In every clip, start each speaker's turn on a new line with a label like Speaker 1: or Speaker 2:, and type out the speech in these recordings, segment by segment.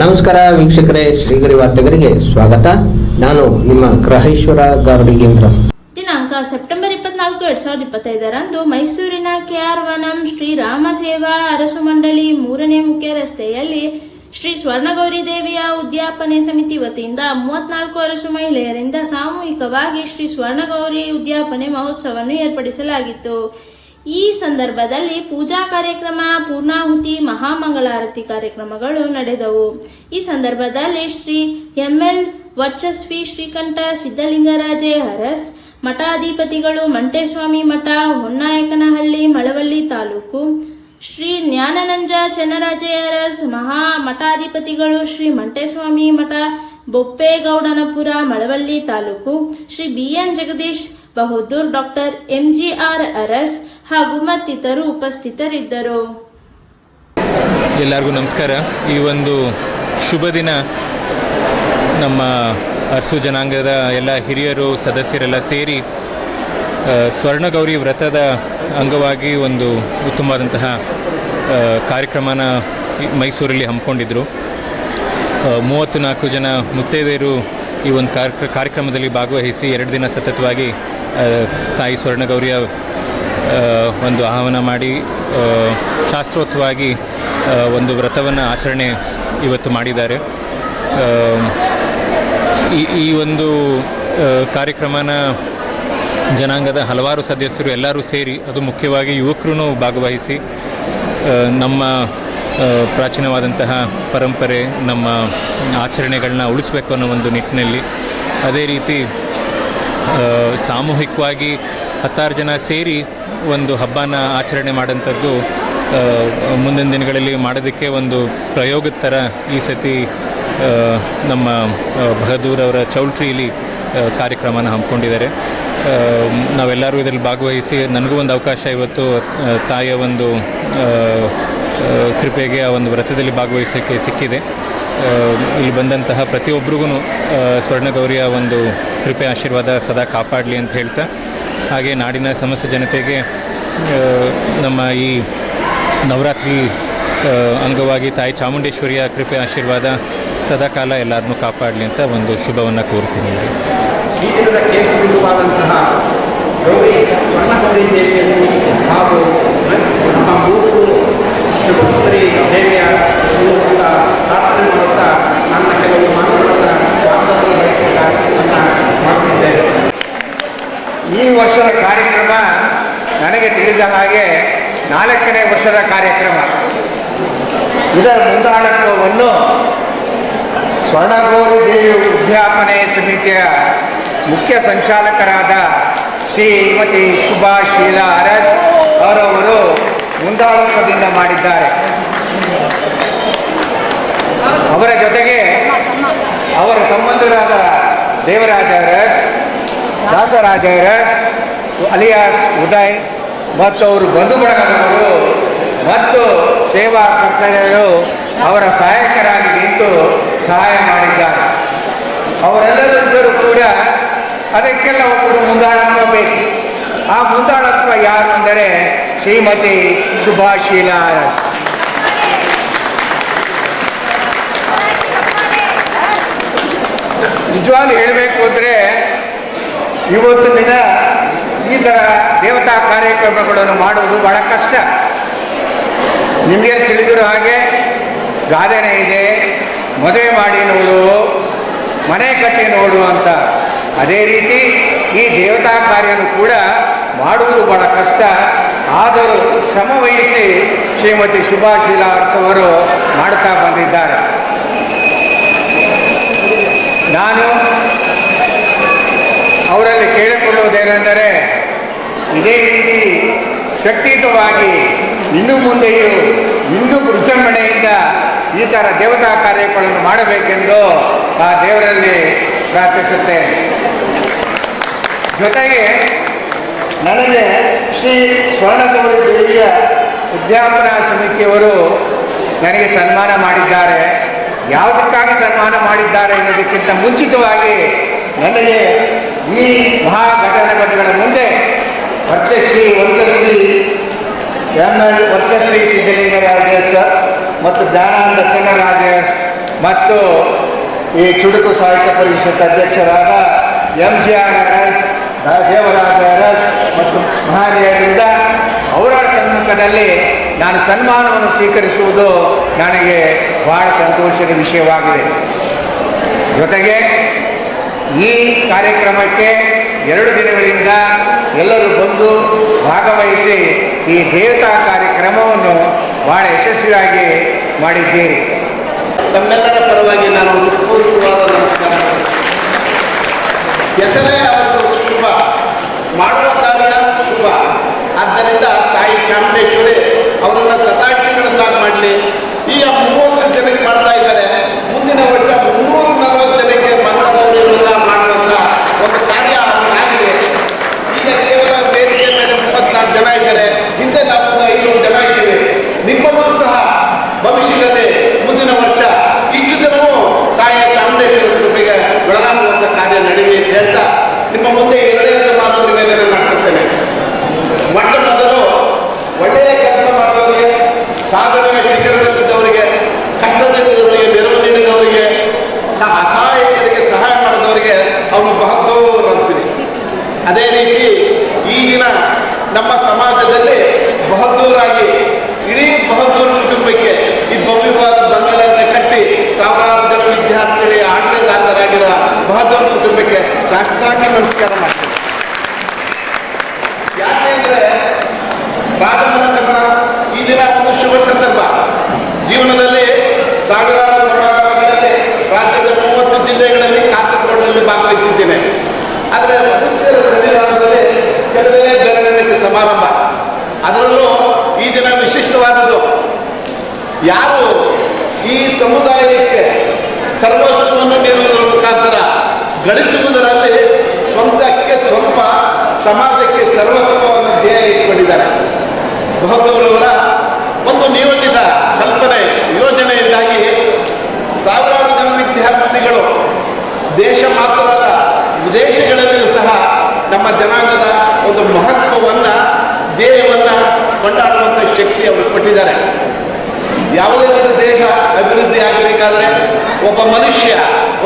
Speaker 1: ನಮಸ್ಕಾರ ವೀಕ್ಷಕರೇ, ಶ್ರೀಗರಿ ವಾರ್ತೆಗರಿಗೆ ಸ್ವಾಗತ. ನಾನು ನಿಮ್ಮ ಗ್ರಹೇಶ್ವರ ಗಾರ್ಡಿಗೇಂದ್ರ
Speaker 2: ದಿನಾಂಕ ಸೆಪ್ಟೆಂಬರ್ ಇಪ್ಪತ್ನಾಲ್ಕು, ಎರಡ್ ಸಾವಿರದ ಇಪ್ಪತ್ತೈದರಂದು ಮೈಸೂರಿನ ಕೆಆರ್ ವನಂ ಶ್ರೀ ರಾಮ ಸೇವಾ ಅರಸು ಮಂಡಳಿ ಮೂರನೇ ಮುಖ್ಯ ರಸ್ತೆಯಲ್ಲಿ ಶ್ರೀ ಸ್ವರ್ಣಗೌರಿ ದೇವಿಯ ಉದ್ಯಾಪನೆ ಸಮಿತಿ ವತಿಯಿಂದ ಮೂವತ್ನಾಲ್ಕು ಅರಸು ಮಹಿಳೆಯರಿಂದ ಸಾಮೂಹಿಕವಾಗಿ ಶ್ರೀ ಸ್ವರ್ಣಗೌರಿ ಉದ್ಯಾಪನೆ ಮಹೋತ್ಸವವನ್ನು ಏರ್ಪಡಿಸಲಾಗಿತ್ತು. ಈ ಸಂದರ್ಭದಲ್ಲಿ ಪೂಜಾ ಕಾರ್ಯಕ್ರಮ, ಪೂರ್ಣಾಹುತಿ, ಮಹಾಮಂಗಳಾರತಿ ಕಾರ್ಯಕ್ರಮಗಳು ನಡೆದವು. ಈ ಸಂದರ್ಭದಲ್ಲಿ ಶ್ರೀ ಎಂಎಲ್ ವರ್ಚಸ್ವಿ ಶ್ರೀಕಂಠ ಸಿದ್ದಲಿಂಗರಾಜೆ ಹರಸ್ ಮಠಾಧಿಪತಿಗಳು, ಮಂಟೇಸ್ವಾಮಿ ಮಠ, ಹೊನ್ನಾಯಕನಹಳ್ಳಿ, ಮಳವಳ್ಳಿ ತಾಲೂಕು, ಶ್ರೀ ಜ್ಞಾನನಂಜ ಚನ್ನರಾಜೆ ಅರಸ್ ಮಹಾ ಮಠಾಧಿಪತಿಗಳು, Shri Manteswamy Math, Boppegowdanapura, Malavalli taluk, Shri B N Jagadish Bahadur doctor MGR Aras ಹಾಗೂ ಮತ್ತಿತರು ಉಪಸ್ಥಿತರಿದ್ದರು.
Speaker 3: ಎಲ್ಲರಿಗೂ ನಮಸ್ಕಾರ. ಈ ಒಂದು ಶುಭ ದಿನ ನಮ್ಮ ಅರಸು ಜನಾಂಗದ ಎಲ್ಲ ಹಿರಿಯರು, ಸದಸ್ಯರೆಲ್ಲ ಸೇರಿ ಸ್ವರ್ಣಗೌರಿ ವ್ರತದ ಅಂಗವಾಗಿ ಒಂದು ಉತ್ತಮವಾದಂತಹ ಕಾರ್ಯಕ್ರಮನ ಮೈಸೂರಲ್ಲಿ ಹಮ್ಮಿಕೊಂಡಿದ್ದರು ಮೂವತ್ತು ನಾಲ್ಕು ಜನ ಮುತ್ತೈದೆಯರು ಈ ಒಂದು ಕಾರ್ಯಕ್ರ ಕಾರ್ಯಕ್ರಮದಲ್ಲಿ ಭಾಗವಹಿಸಿ ಎರಡು ದಿನ ಸತತವಾಗಿ ತಾಯಿ ಸ್ವರ್ಣಗೌರಿಯ ಒಂದು ಆಹ್ವಾನ ಮಾಡಿ ಶಾಸ್ತ್ರೋತ್ವವಾಗಿ ಒಂದು ವ್ರತವನ್ನು ಆಚರಣೆ ಇವತ್ತು ಮಾಡಿದ್ದಾರೆ. ಈ ಈ ಒಂದು ಕಾರ್ಯಕ್ರಮನ ಜನಾಂಗದ ಹಲವಾರು ಸದಸ್ಯರು ಎಲ್ಲರೂ ಸೇರಿ, ಅದು ಮುಖ್ಯವಾಗಿ ಯುವಕರೂ ಭಾಗವಹಿಸಿ ನಮ್ಮ ಪ್ರಾಚೀನವಾದಂತಹ ಪರಂಪರೆ, ನಮ್ಮ ಆಚರಣೆಗಳನ್ನ ಉಳಿಸ್ಬೇಕು ಅನ್ನೋ ಒಂದು ನಿಟ್ಟಿನಲ್ಲಿ, ಅದೇ ರೀತಿ ಸಾಮೂಹಿಕವಾಗಿ ಹತ್ತಾರು ಜನ ಸೇರಿ ಒಂದು ಹಬ್ಬನ ಆಚರಣೆ ಮಾಡೋಂಥದ್ದು ಮುಂದಿನ ದಿನಗಳಲ್ಲಿ ಮಾಡೋದಕ್ಕೆ ಒಂದು ಪ್ರಯೋಗದ ಥರ ಈ ಸತಿ ನಮ್ಮ ಬಹದ್ದೂರ್ ಅವರ ಚೌಲ್ಟ್ರಿಯಲ್ಲಿ ಕಾರ್ಯಕ್ರಮನ ಹಮ್ಮಿಕೊಂಡಿದ್ದಾರೆ. ನಾವೆಲ್ಲರೂ ಇದರಲ್ಲಿ ಭಾಗವಹಿಸಿ ನನಗೂ ಒಂದು ಅವಕಾಶ ಇವತ್ತು ತಾಯಿಯ ಒಂದು ಕೃಪೆಗೆ ಆ ಒಂದು ವ್ರತದಲ್ಲಿ ಭಾಗವಹಿಸೋಕ್ಕೆ ಸಿಕ್ಕಿದೆ. ಇಲ್ಲಿ ಬಂದಂತಹ ಪ್ರತಿಯೊಬ್ಬರಿಗೂ ಸ್ವರ್ಣಗೌರಿಯ ಒಂದು ಕೃಪೆ, ಆಶೀರ್ವಾದ ಸದಾ ಕಾಪಾಡಲಿ ಅಂತ ಹೇಳ್ತಾ, ಹಾಗೆ ನಾಡಿನ ಸಮಸ್ತ ಜನತೆಗೆ ನಮ್ಮ ಈ ನವರಾತ್ರಿ ಅಂಗವಾಗಿ ತಾಯಿ ಚಾಮುಂಡೇಶ್ವರಿಯ ಕೃಪೆ, ಆಶೀರ್ವಾದ ಸದಾ ಕಾಲ ಎಲ್ಲರನ್ನೂ ಕಾಪಾಡಲಿ ಅಂತ ಒಂದು ಶುಭವನ್ನು ಕೋರ್ತೀನಿ
Speaker 4: ದೇವಿಯನ್ನು ಹಾಗೂ ತ್ರಿಪುರಸುಂದರಿ ದೇವಿಯ ಪ್ರಾರ್ಥನೆ ಮಾಡುತ್ತಾ ನನ್ನ ಕೆಲವು ಮಾತುಗಳನ್ನು ಸ್ವಾಗತವನ್ನು ಮಾಡುತ್ತಿದ್ದೇನೆ ಈ ವರ್ಷದ ಕಾರ್ಯಕ್ರಮ ನನಗೆ ತಿಳಿದ ಹಾಗೆ ನಾಲ್ಕನೇ ವರ್ಷದ ಕಾರ್ಯಕ್ರಮ. ಇದರ ಮುಂದಾಳತ್ವವನ್ನು ಸ್ವರ್ಣಗೌರಿ ದೇವಿ ಉದ್ಯಾಪನೆ ಸಮಿತಿಯ ಮುಖ್ಯ ಸಂಚಾಲಕರಾದ ಶ್ರೀಮತಿ ಶುಭಾ ಶೀಲಾ ಅರಸ್ ಅವರವರು ಮುಂದಾಳತ್ವದಿಂದ ಮಾಡಿದ್ದಾರೆ. ಅವರ ಜೊತೆಗೆ ಅವರ ಸಂಬಂಧರಾದ ದೇವರಾಜ ರಸ್, ದಾಸರಾಜ ರಸ್, ಅಲಿಯಾಸ್ ಉದಯ್ ಮತ್ತು ಅವರು ಬಂಧು ಬಳಗದವರು ಮತ್ತು ಸೇವಾ ಕರ್ತವ್ಯರು ಅವರ ಸಹಾಯಕರಾಗಿ ನಿಂತು ಸಹಾಯ ಮಾಡಿದ್ದಾರೆ. ಅವರೆಲ್ಲರಿದ್ದರೂ ಕೂಡ ಅದಕ್ಕೆಲ್ಲ ಒಬ್ಬರು ಮುಂದಾಳತ್ವ ಬೇಕು. ಆ ಮುಂದಾಳತ್ವ ಯಾರು ಅಂದರೆ ಶ್ರೀಮತಿ ಸುಭಾಷೀಲ ನಿಜವಾಗ್ಲು ಹೇಳಬೇಕು ಅಂದರೆ ಇವತ್ತು ದಿನ ಈ ಥರ ದೇವತಾ ಕಾರ್ಯಕ್ರಮಗಳನ್ನು ಮಾಡುವುದು ಬಹಳ ಕಷ್ಟ. ನಿಮಗೆ ತಿಳಿದಿರೋ ಹಾಗೆ ಗಾದನೆ ಇದೆ, ಮದುವೆ ಮಾಡಿ ನೋಡು, ಮನೆ ಕಟ್ಟಿ ನೋಡು ಅಂತ. ಅದೇ ರೀತಿ ಈ ದೇವತಾ ಕಾರ್ಯನು ಕೂಡ ಮಾಡುವುದು ಬಹಳ ಕಷ್ಟ. ಆದರೂ ಶ್ರಮ ವಹಿಸಿ ಶ್ರೀಮತಿ ಶುಭಾಶೀಲಾ ಅವರು ಮಾಡ್ತಾ ಬಂದಿದ್ದಾರೆ. ನಾನು ಅವರಲ್ಲಿ ಕೇಳಿಕೊಳ್ಳುವುದೇನೆಂದರೆ, ಇದೇ ರೀತಿ ಶಕ್ತಿಯುತವಾಗಿ ಇನ್ನು ಮುಂದೆಯೂ ಇಂದು ವಿಜೃಂಭಣೆಯಿಂದ ಈ ಥರ ದೇವತಾ ಕಾರ್ಯಗಳನ್ನು ಮಾಡಬೇಕೆಂದು ಆ ದೇವರಲ್ಲಿ ಪ್ರಾರ್ಥಿಸುತ್ತೇನೆ. ಜೊತೆಗೆ ನನಗೆ ಶ್ರೀ ಸ್ವರ್ಣಗೌರಿ ದೇವಿಯ ಉದ್ಯಾಪನಾ ಸಮಿತಿಯವರು ನನಗೆ ಸನ್ಮಾನ ಮಾಡಿದ್ದಾರೆ. ಯಾವುದಕ್ಕಾಗಿ ಸನ್ಮಾನ ಮಾಡಿದ್ದಾರೆ ಎನ್ನುವುದಕ್ಕಿಂತ ಮುಂಚಿತವಾಗಿ ನನಗೆ ಈ ಮಹಾಘಟನೆಗಳ ಮುಂದೆ ವರ್ಚಶ್ರೀ ವರ್ಚಶ್ರೀ ಎಂ ಎಲ್ ವರ್ಚಶ್ರೀ ಸಿದ್ದಲಿಂಗರಾಜ ಸರ್ ಮತ್ತು ಜ್ಞಾನಾನಂದ ಚನ್ನರಾಜೇಶ್ ಮತ್ತು ಈ ಚುಡುಕು ಸಾಹಿತ್ಯ ಪರಿಷತ್ ಅಧ್ಯಕ್ಷರಾದ M G R Aras Devaraja ಮತ್ತು ಮಹಾನೀಯರಿಂದ ಅವರ ಸಮ್ಮುಖದಲ್ಲಿ ನಾನು ಸನ್ಮಾನವನ್ನು ಸ್ವೀಕರಿಸುವುದು ನನಗೆ ಬಹಳ ಸಂತೋಷದ ವಿಷಯವಾಗಿದೆ. ಜೊತೆಗೆ ಈ ಕಾರ್ಯಕ್ರಮಕ್ಕೆ ಎರಡು ದಿನಗಳಿಂದ ಎಲ್ಲರೂ ಬಂದು ಭಾಗವಹಿಸಿ ಈ ದೇವತಾ ಕಾರ್ಯಕ್ರಮವನ್ನು ಬಹಳ ಯಶಸ್ವಿಯಾಗಿ ಮಾಡಿದ್ದೀರಿ.
Speaker 5: ತಮ್ಮೆಲ್ಲರ ಪರವಾಗಿ ನಾನು ಹೃತ್ಪೂರ್ವಕವಾದ ನಮಸ್ಕಾರ ಹೆಸರೇ ಶುಭ, ಮಾಡುವ ಶುಭ. ಆದ್ದರಿಂದ ತಾಯಿ ಚಾಮುಂಡೇಶ್ವರಿ ಅವರನ್ನು ಸದಾಶಿವರನ್ನಾಗಿ ಮಾಡಲಿ. ಈಗ ಮೂವತ್ತು ಜನಕ್ಕೆ ಮಾಡ್ತಾ ಇದ್ದಾರೆ. ಮುಂದಿನ ವರ್ಷ ಮುನ್ನೂರ ನಲವತ್ತು ಜನಕ್ಕೆ ಮಂಗಳಗೌರಿಗಳನ್ನ ಮಾಡುವಂಥ ಒಂದು ಕಾರ್ಯ ಆಗಿದೆ ಈಗ ಕೇವಲ ವೇದಿಕೆ ಮೇಲೆ ಮೂವತ್ನಾಲ್ಕು ಜನ ಇದ್ದಾರೆ ಹಿಂದೆ ನಾವೊಂದು ಐನೂರು ಜನ ಇದ್ದೀವಿ ನಿಮ್ಮನ್ನೂ ಸಹ ಭವಿಷ್ಯದಲ್ಲಿ ಮುಂದಿನ ವರ್ಷ ಇಷ್ಟು ಜನವು ತಾಯಿಯ ಚಾಮುಂಡೇಶ್ವರಿ ಕೃಪೆಗೆ ಒಳಗಾಗುವಂಥ ಕಾರ್ಯ ನಡೀಲಿ ಅಂತ ಹೇಳ್ತಾ ನಿಮ್ಮ ಮುಂದೆ ಎರಡನೇ ಮಾತು ನಿವೇದನೆ ಮಾಡ್ಕೊಳ್ತೇನೆ ಮೊಟ್ಟ ಮೊದಲು ಒಳ್ಳೆಯ ಕೆಲಸ ಮಾಡುವವರಿಗೆ ಸಾಧನೆಯ ಶಿಖರದಲ್ಲಿದ್ದವರಿಗೆ ಕಷ್ಟದಲ್ಲಿದ್ದವರಿಗೆ ನೆರವು ನೀಡಿದವರಿಗೆ ಸಹ ಅಸಹಾಯಕರಿಗೆ ಸಹಾಯ ಮಾಡಿದವರಿಗೆ ಅವನು ಬಹದ್ದೂರ್ ಅಂತೀನಿ ಅದೇ ರೀತಿ ಈ ದಿನ ನಮ್ಮ ಸಮಾಜದಲ್ಲಿ ಬಹದ್ದೂರಾಗಿ, ಇಡೀ ಬಹದ್ದೂರ್ ಕುಟುಂಬಕ್ಕೆ ಈ ಭವ್ಯವಾದ ಬಂಗಲೆಯನ್ನು ಕಟ್ಟಿ ಸಾವಿರಾರು ಜನ ವಿದ್ಯಾರ್ಥಿಗಳಿಗೆ ಆಶ್ರಯದಾತರಾಗಿರುವ ಬಹದ್ದೂರ್ ಕುಟುಂಬಕ್ಕೆ ಸಾಷ್ಟಾಂಗ ನಮಸ್ಕಾರ ಮಾಡ್ತೀನಿ ಯಾಕೆಂದ್ರೆ ರಾಜಮನ ಗಮನ ಈ ದಿನ ಒಂದು ಶುಭ ಸಂದರ್ಭ ಜೀವನದಲ್ಲಿ ಸಾವಿರಾರು ಸಮಾರಂಭಗಳಲ್ಲಿ ರಾಜ್ಯದ ಮೂವತ್ತು ಜಿಲ್ಲೆಗಳಲ್ಲಿ ಕಾಸರಗೋಡಿನಲ್ಲಿ ಭಾಗವಹಿಸಿದ್ದೇನೆ ಆದರೆ ಮುಖ್ಯರ ಸನ್ನಿಧಾನದಲ್ಲಿ ಕೆಲವೇ ಸಮಾರಂಭ. ಅದರಲ್ಲೂ ಈ ದಿನ ವಿಶಿಷ್ಟವಾದದ್ದು, ಯಾರು ಈ ಸಮುದಾಯಕ್ಕೆ ಸರ್ವಸ್ವವನ್ನು ನೀಡುವುದರ ಮುಖಾಂತರ ಗಳಿಸುವುದರಲ್ಲಿ ಸ್ವಂತಕ್ಕೆ ಸ್ವಲ್ಪ, ಸಮಾಜಕ್ಕೆ ಸರ್ವಸ್ವವನ್ನು ಧ್ಯೇಯ ಇಟ್ಕೊಂಡಿದ್ದಾರೆ. ಬಹುಗೌರವರ ಒಂದು ನಿಯೋಜಿತ ಕಲ್ಪನೆ, ಯೋಜನೆಯಿಂದಾಗಿ ಸಾವಿರಾರು ಜನ ವಿದ್ಯಾರ್ಥಿಗಳು ದೇಶ ಮಾತ್ರವಲ್ಲ, ವಿದೇಶಗಳಲ್ಲಿಯೂ ಸಹ ನಮ್ಮ ಜನಾಂಗದ ಒಂದು ಮಹತ್ವವನ್ನು ದೇಹವನ್ನು ಕೊಂಡಾಡುವಂಥ ಶಕ್ತಿ ಅವರು ಕೊಟ್ಟಿದ್ದಾರೆ. ಯಾವುದೇ ಒಂದು ದೇಹ ಅಭಿವೃದ್ಧಿ ಆಗಬೇಕಾದ್ರೆ ಒಬ್ಬ ಮನುಷ್ಯ,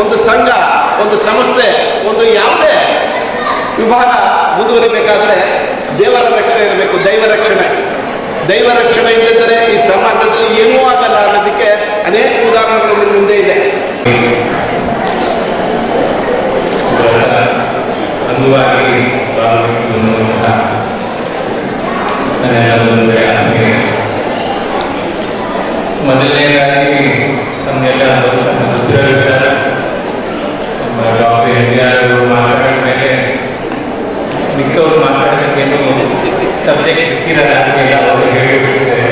Speaker 5: ಒಂದು ಸಂಘ, ಒಂದು ಸಂಸ್ಥೆ, ಒಂದು ಯಾವುದೇ ವಿಭಾಗ ಮುಂದುವರಿಬೇಕಾದ್ರೆ ದೇವರ ರಕ್ಷಣೆ ಇರಬೇಕು, ದೈವ ರಕ್ಷಣೆ. ದೈವ ರಕ್ಷಣೆ ಇಲ್ಲದಿದ್ದರೆ ಈ ಸಮಾಜದಲ್ಲಿ ಏನೂ ಆಗಲ್ಲ ಅನ್ನೋದಕ್ಕೆ ಅನೇಕ ಉದಾಹರಣೆಗಳು ಮುಂದೆ ಇದೆ.
Speaker 3: ಸಬ್ಜೆಕ್ಟ್ ಸಿಕ್ಕಿರಲ್ಲ ಅದಕ್ಕೆಲ್ಲ ಅವರು ಹೇಳಿಬಿಟ್ಟಿದ್ದಾರೆ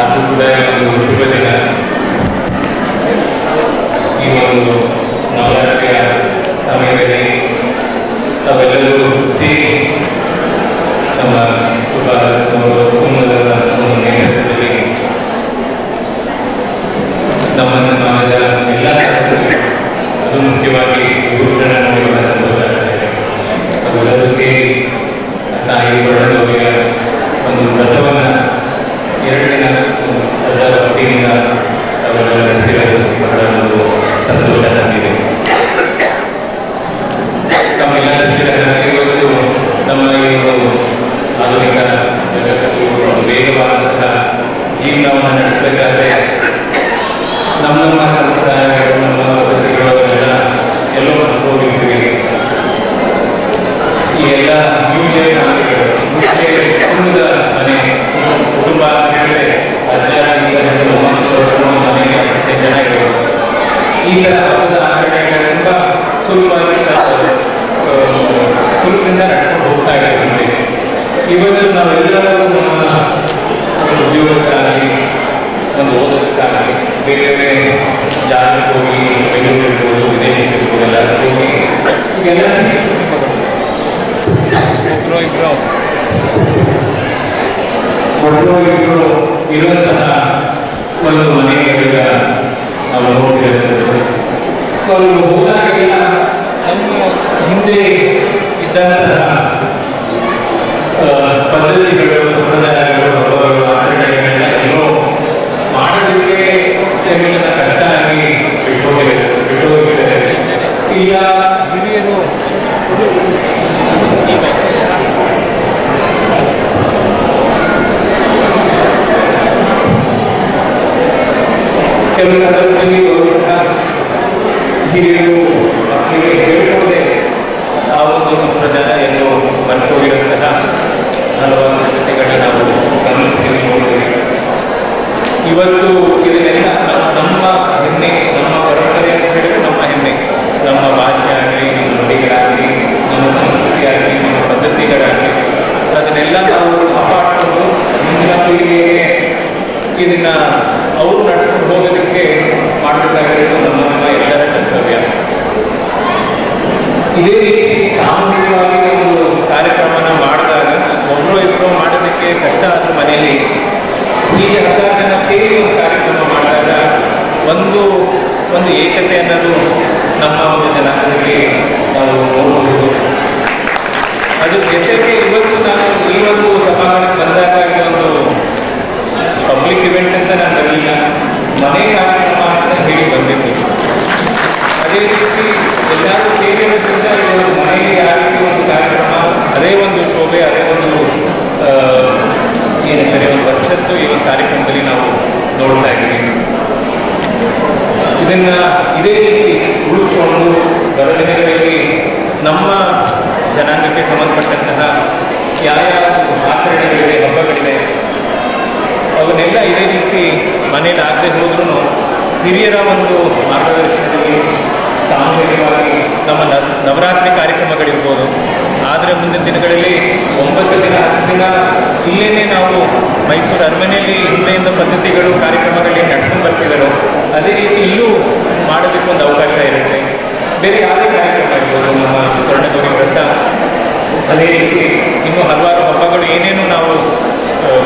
Speaker 3: ಅದು ಕೂಡ ಒಂದು ಶುಭ ದಿನ ಈ ಒಂದು ನವರಾತ್ರಿಯ ಸಮಯದಲ್ಲಿ ತಾವೆಲ್ಲರೂ ಸೇರಿ ನಮ್ಮ ಶುಭ ಕುಟುಂಬದ ಒಂದು ನೇತೃತ್ವದಲ್ಲಿ ನಮ್ಮ ಸಮಾಜದ ಎಲ್ಲ ಸದಸ್ಯರು, ಅದು ಮುಖ್ಯವಾಗಿ ಗುರುಗಳ ನೋಡುವ ಸಂತೋಷ ಆಗ್ತದೆ. ಅವೆಲ್ಲರೂ ಸೇರಿ ತಾಯಿ ಒಳಗೋಗಿಯ ಒಂದು ವ್ರತವನ್ನು ಎರಡು ದಿನ ಒಂದು ಶ್ರದ್ಧಾ ಭಕ್ತಿಯಿಂದ ತಾವೆಲ್ಲ ನಡೆಸಿರೋದು ಬಹಳ ಒಂದು ಸಂತೋಷ ತಂದಿದೆ ತಮ್ಮೆಲ್ಲ ಶಿಕ್ಷಕರಾಗಿ ಇವತ್ತು ನಮ್ಮ ಈ ಒಂದು ಆಧುನಿಕ ಜಗತ್ತು ಒಂದು ವೇಗವಾದಂತಹ ಜೀವನವನ್ನು ನಡೆಸಬೇಕಾದ್ರೆ ನಮ್ಮ ನಮ್ಮ ಸಂಪ್ರದಾಯಗಳು ನಮ್ಮ ಪದ್ಧತಿಗಳು ಅವೆಲ್ಲ ಎಲ್ಲೋ ಹೋಗಿರ್ತೀವಿ ಈ ಎಲ್ಲ ನ್ಯೂಜನ್ ನಾಗರಿಕರು ಮುಖ್ಯ ಕುಟುಂಬದ ಮನೆ ಕುಟುಂಬ ಅಂತ ಹೇಳಿದ್ರೆ ಅಜ್ಜ ಈಗ ಜನರು ಮಕ್ಕಳು ಮನೆಗೆ ಹತ್ತು ಜನ ಇರೋದು ಈ ಥರ ಹಬ್ಬದ ಆಚರಣೆಗಳು ತುಂಬ ಸುಲಭವಾಗಿ ಸುಲಭದಿಂದ ನಡ್ಕೊಂಡು ಹೋಗ್ತಾ ಇದ್ದೇವೆ ಇವತ್ತು ನಾವೆಲ್ಲರೂ ನಮ್ಮ ಒಂದು ಉದ್ಯೋಗಕ್ಕಾಗಲಿ ಒಂದು ಓದೋದಕ್ಕಾಗಲಿ ಬೇರೆ ಬೇರೆ ಜಾಗಕ್ಕೆ ಹೋಗಿ ಬೆಂಗಳೂರು ಇರ್ಬೋದು ವಿದೇಶಕ್ಕೆ ಇರ್ಬೋದು ಎಲ್ಲ ಹೋಗಿ ಈಗೆಲ್ಲ ಒಬ್ಬರು ಇಬ್ಬರು ಒಬ್ಬರು ಇಬ್ಬರು ಇರುವಂತಹ ಒಂದು ನೋಡ್ತಿರ್ತೇವೆ ಅಲ್ಲಿ ಹೋದಾಗೆಲ್ಲ ಹಿಂದೆ ಇದ್ದಂತಹ ಪದ್ಧತಿಗಳು, ಸಂಪ್ರದಾಯಗಳು, ಹಬ್ಬಗಳು ಆಚರಣೆಗಳೆಲ್ಲ ಎಲ್ಲೋ ಮಾಡೋದಕ್ಕೆ ಕೆಮ್ಮಿನ ಕಷ್ಟನಾಗಿ ಬಿಟ್ಟೋಗಿದೆ ಬಿಟ್ಟೋಗಿದ್ದಾರೆ ಈಗ ಹಿರಿಯರು ಕೆಲವು ಗೌರವ ಹಿರಿಯರು ಮಕ್ಕಳಿಗೆ ಹೇಳ್ಕೊಳ್ಳದೆ ಆ ಒಂದು ಸಂಪ್ರದಾಯ ಎಂದು ಮರೆತೋಗಿರುವಂತಹ ಹಲವಾರು ಸಂಗತಿಗಳನ್ನ ನಾವು ಗಮನಿಸ್ತೀವಿ ನೋಡ್ತೀವಿ ಇವತ್ತು ಇದನ್ನೆಲ್ಲ ನಮ್ಮ ಹೆಮ್ಮೆ ನಮ್ಮ ಪರಂಪರೆ ಅಂತ ಹೇಳಿದ್ರೆ ನಮ್ಮ ಹೆಮ್ಮೆ ನಮ್ಮ ಭಾಷೆ ಆಗಲಿ ನಮ್ಮ ನುಡಿಗಳಾಗಲಿ ನಮ್ಮ ಸಂಸ್ಕೃತಿ ಆಗಲಿ ನಮ್ಮ ಪದ್ಧತಿಗಳಾಗಲಿ ಅದನ್ನೆಲ್ಲ ನಾವು ಕಾಪಾಡಿಕೊಂಡು ಮುಂದಿನ ಪೀಳಿಗೆಗೆ ಇದನ್ನ ಅವರು ನಡ್ಕೊಂಡು ಹೋಗೋದಕ್ಕೆ ಮಾಡಬೇಕಾಗಿರೋದು ನಮ್ಮ ನಮ್ಮ ಎಲ್ಲರ ಕರ್ತವ್ಯ ಇದೇ ರೀತಿ ಸಾಮೂಹಿಕವಾಗಿ ಒಂದು ಕಾರ್ಯಕ್ರಮನ ಮಾಡಿದಾಗ ಒಬ್ಬರು ಇಬ್ಬರು ಮಾಡೋದಕ್ಕೆ ಕಷ್ಟ ಆದ್ರೂ ಮನೆಯಲ್ಲಿ ಹೀಗೆ ಹತ್ತಾರು ಜನ ಸೇರಿ ಒಂದು ಕಾರ್ಯಕ್ರಮ ಮಾಡಿದಾಗ ಒಂದು ಒಂದು ಏಕತೆ ಅನ್ನೋದು ನಮ್ಮ ಒಂದು ಜನಾಂಗದಲ್ಲಿ ನಾವು ನೋಡಬಹುದು ಅದು ಜೊತೆಗೆ ಇವತ್ತು ನಾನು ಈ ಒಂದು ಬಂದಾಗ ಒಂದು ಪಬ್ಲಿಕ್ ಇವೆಂಟ್ ಅಂತ ನಾನು ಬರಲಿಲ್ಲ ಮನೆ ಕಾರ್ಯಕ್ರಮ ಅಂತ ಹೇಳಿ ಬಂದಿದ್ದು. ಅದೇ ರೀತಿ ಎಲ್ಲರೂ ಸೇರಿರೋದ್ರಿಂದ ಇದು ಮನೆಯಲ್ಲಿ ಯಾವ ಒಂದು ಕಾರ್ಯಕ್ರಮ ಅದೇ ಒಂದು ಶೋಭೆ ಅದೇ ಒಂದು ಆ, ಏನಂತಾರೆ ಒಂದು ವರ್ಚಸ್ಸು ಈ ಒಂದು ಕಾರ್ಯಕ್ರಮದಲ್ಲಿ ನಾವು ನೋಡ್ತಾ ಇದ್ದೀವಿ ಇದನ್ನ ಇದೇ ರೀತಿ ಉಳಿಸ್ಕೊಂಡು ಬರ ದಿನಗಳಲ್ಲಿ ನಮ್ಮ ಜನಾಂಗಕ್ಕೆ ಸಂಬಂಧಪಟ್ಟಂತಹ ಯಾವ್ಯಾವ ಆಚರಣೆಗಳಿವೆ ಹಬ್ಬಗಳಿವೆ ಅವನ್ನೆಲ್ಲ ಇದೇ ರೀತಿ ಮನೇಲಿ ಆಗದೆ ಹೋದ್ರೂ ಹಿರಿಯರ ಒಂದು ಮಾರ್ಗದರ್ಶನದಲ್ಲಿ ಸಾಮೂಹಿಕವಾಗಿ ನಮ್ಮ ನ- ನವರಾತ್ರಿ ಕಾರ್ಯಕ್ರಮಗಳಿರ್ಬೋದು ಆದರೆ ಮುಂದಿನ ದಿನಗಳಲ್ಲಿ ಒಂಬತ್ತು ದಿನ ಹತ್ತು ದಿನ ಇಲ್ಲೇನೆ ನಾವು ಮೈಸೂರು ಅರಮನೆಯಲ್ಲಿ ಹಿಂದೆಯಿಂದ ಪದ್ಧತಿಗಳು ಕಾರ್ಯಕ್ರಮಗಳಿಗೆ ನಡ್ಕೊಂಡು ಬರ್ತಿದ್ದಾರೋ ಅದೇ ರೀತಿ ಇಲ್ಲೂ ಮಾಡೋದಕ್ಕೆ ಒಂದು ಅವಕಾಶ ಇರುತ್ತೆ ಬೇರೆ ಯಾವುದೇ ಕಾರ್ಯಕ್ರಮ ಇರ್ಬೋದು ನಮ್ಮ ಸ್ವರ್ಣಗೌರಿ ವ್ರತ ಅದೇ ರೀತಿ ಇನ್ನೂ ಹಲವಾರು ಹಬ್ಬಗಳು ಏನೇನು ನಾವು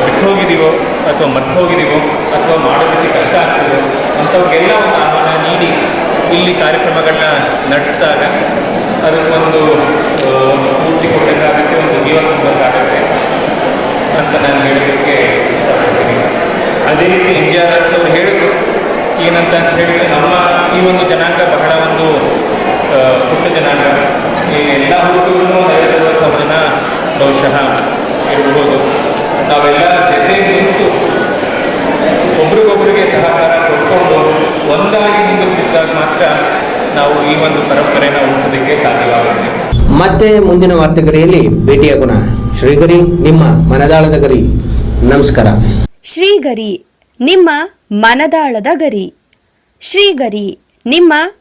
Speaker 3: ಬಿಟ್ಟು ಹೋಗಿದ್ದೀವೋ ಅಥವಾ ಮರ್ತು ಹೋಗಿದ್ದೀವೋ ಅಥವಾ ಮಾಡೋದಕ್ಕೆ ಕಷ್ಟ ಆಗ್ತಿದೆಯೋ ಅಂಥವ್ರಿಗೆಲ್ಲ ಒಂದು ಆಹ್ವಾನ ನೀಡಿ ಇಲ್ಲಿ ಕಾರ್ಯಕ್ರಮಗಳನ್ನ ನಡೆಸಿದಾಗ ಅದಕ್ಕೊಂದು ಒಂದು ಸ್ಫೂರ್ತಿ ಕೊಟ್ಟಂಗಾಗುತ್ತೆ ಒಂದು ಜೀವನ ತುಂಬಂಗಾಗುತ್ತೆ ಅಂತ ನಾನು ಹೇಳೋದಕ್ಕೆ ಇಷ್ಟಪಡ್ತೀನಿ. ಅದೇ ರೀತಿ ಎನ್ ಜಿ ಅವರು ಹೇಳಿದ್ರು, ಏನಂತ ಹೇಳಿದ್ರೆ ನಮ್ಮ ಈ ಒಂದು ಜನಾಂಗ ಬಹಳ ಒಂದು ಪುಟ್ಟ ಜನಾಂಗ ಈ ಎಲ್ಲ ಹುಡುಗರು ಐವತ್ತು ಜನ ಬಹುಶಃ ಇರಬಹುದು. ನಾವೆಲ್ಲ ಜೊತೆ ನಿಂತು ಒಬ್ರಿಗೊಬ್ರಿಗೆ ಸಹಕಾರ ಕೊಟ್ಕೊಂಡು ಒಂದಾಗಿ ಮುಂದಕ್ಕಿದ್ದಾಗ ಮಾತ್ರ ನಾವು ಈ ಒಂದು ಪರಂಪರೆಯನ್ನು ಉಳಿಸೋದಕ್ಕೆ ಸಾಧ್ಯವಾಗುತ್ತೆ.
Speaker 1: ಮತ್ತೆ ಮುಂದಿನ ವಾರ್ತೆಗರಿಯಲ್ಲಿ ಭೇಟಿಯಾಗೋಣ. ಶ್ರೀಗರಿ ನಿಮ್ಮ ಮನದಾಳದ ಗರಿ. ನಮಸ್ಕಾರ.
Speaker 6: ಶ್ರೀಗರಿ ನಿಮ್ಮ ಮನದಾಳದ ಗರಿ. ಶ್ರೀಗರಿ ನಿಮ್ಮ